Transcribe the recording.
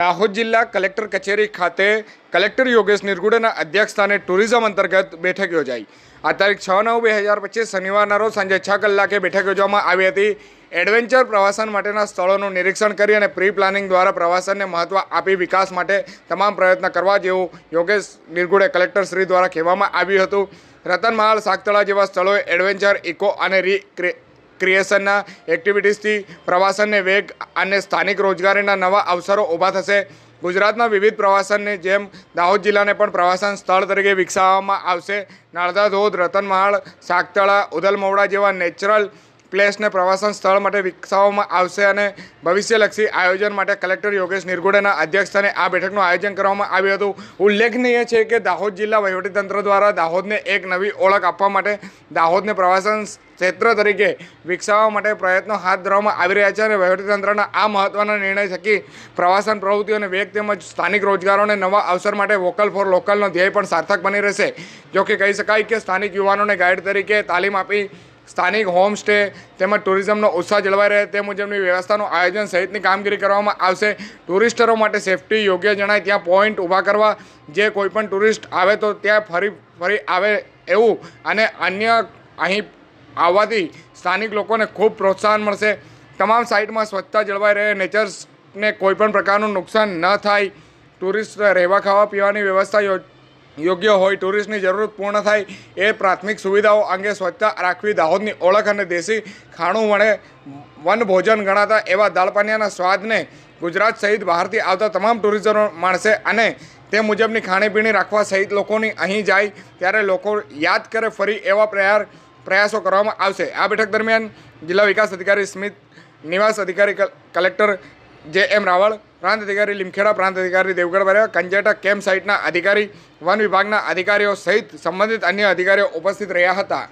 દાહોદ જિલ્લા કલેક્ટર કચેરી ખાતે કલેક્ટર યોગેશ નિર્ગુડેના અધ્યક્ષસ્થાને ટુરિઝમ અંતર્ગત બેઠક યોજાઈ. આ તારીખ છ નવ બે હજાર પચીસ શનિવારના રોજ સાંજે છ કલાકે બેઠક યોજવામાં આવી હતી. એડવેન્ચર પ્રવાસન માટેના સ્થળોનું નિરીક્ષણ કરી અને પ્રી પ્લાનિંગ દ્વારા પ્રવાસનને મહત્ત્વ આપી વિકાસ માટે તમામ પ્રયત્ન કરવા જેવું યોગેશ નિર્ગુડે કલેક્ટર શ્રી દ્વારા કહેવામાં આવ્યું હતું. રતનમહાલ સાગતળા જેવા સ્થળોએ એડવેન્ચર, ઇકો અને રી ક્રિએશનના એક્ટિવિટીઝથી પ્રવાસનને વેગ અને સ્થાનિક રોજગારીના નવા અવસરો ઊભા થશે. ગુજરાતના વિવિધ પ્રવાસનની જેમ દાહોદ જિલ્લાને પણ પ્રવાસન સ્થળ તરીકે વિકસાવવામાં આવશે. નાળદા ધોધ રતનમહાલ સાગતળા ઉદલમોવડા જેવા નેચરલ પ્લેસને પ્રવાસન સ્થળ માટે વિકસાવવામાં આવશે અને ભવિષ્યલક્ષી આયોજન માટે કલેક્ટર યોગેશ નિર્ગુડેના અધ્યક્ષસ્થાને આ બેઠકનું આયોજન કરવામાં આવ્યું હતું. ઉલ્લેખનીય છે કે દાહોદ જિલ્લા વહીવટીતંત્ર દ્વારા દાહોદને એક નવી ઓળખ આપવા માટે દાહોદને પ્રવાસન ક્ષેત્ર તરીકે વિકસાવવા માટે પ્રયત્નો હાથ ધરવામાં આવી રહ્યા છે અને વહીવટીતંત્રના આ મહત્ત્વના નિર્ણય થકી પ્રવાસન પ્રવૃત્તિઓને વેગ તેમજ સ્થાનિક રોજગારોને નવા અવસર માટે વોકલ ફોર લોકલનો ધ્યેય પણ સાર્થક બની રહેશે. જો કે કહી શકાય કે સ્થાનિક યુવાનોને ગાઈડ તરીકે તાલીમ આપી સ્થાનિક હોમસ્ટે તેમજ ટુરિઝમનો ઉત્સાહ જળવાઈ રહે તે મુજબની વ્યવસ્થાનું આયોજન સહિતની કામગીરી કરવામાં આવશે. ટુરિસ્ટરો માટે સેફટી યોગ્ય જણાય ત્યાં પોઈન્ટ ઊભા કરવા જે કોઈપણ ટુરિસ્ટ આવે તો ત્યાં ફરી ફરી આવે એવું અને અન્ય અહીં આવવાથી સ્થાનિક લોકોને ખૂબ પ્રોત્સાહન મળશે. તમામ સાઇટમાં સ્વચ્છતા જળવાઈ રહે, નેચર્સને કોઈપણ પ્રકારનું નુકસાન ન થાય, ટુરિસ્ટ રહેવા, ખાવા, પીવાની વ્યવસ્થા યોગ્ય હોય, ટુરિસ્ટની જરૂરત પૂર્ણ થાય, એ પ્રાથમિક સુવિધાઓ અંગે સ્વચ્છતા રાખવી, દાહોદની ઓળખ અને દેશી ખાણું મળે વન ભોજન ગણાતા એવા દાળપાનિયાના સ્વાદને ગુજરાત સહિત બહારથી આવતા તમામ ટુરિઝમો માણશે અને તે મુજબની ખાણીપીણી રાખવા સહિત લોકોની અહીં જાય ત્યારે લોકો યાદ કરે ફરી એવા પ્રયાર, પ્રયાસો કરવામાં આવશે. આ બેઠક દરમિયાન જિલ્લા વિકાસ અધિકારી સ્મિત, નિવાસ અધિકારી કલ- કલેક્ટર જે એમ રાવળ, પ્રાંત અધિકારી લીમખેડા, પ્રાંત અધિકારી દેવગઢ બરિયા કંજેટા કેમ્પ સાઇટના અધિકારી, વન વિભાગના અધિકારીઓ સહિત સંબંધિત અન્ય અધિકારીઓ ઉપસ્થિત રહ્યા હતા.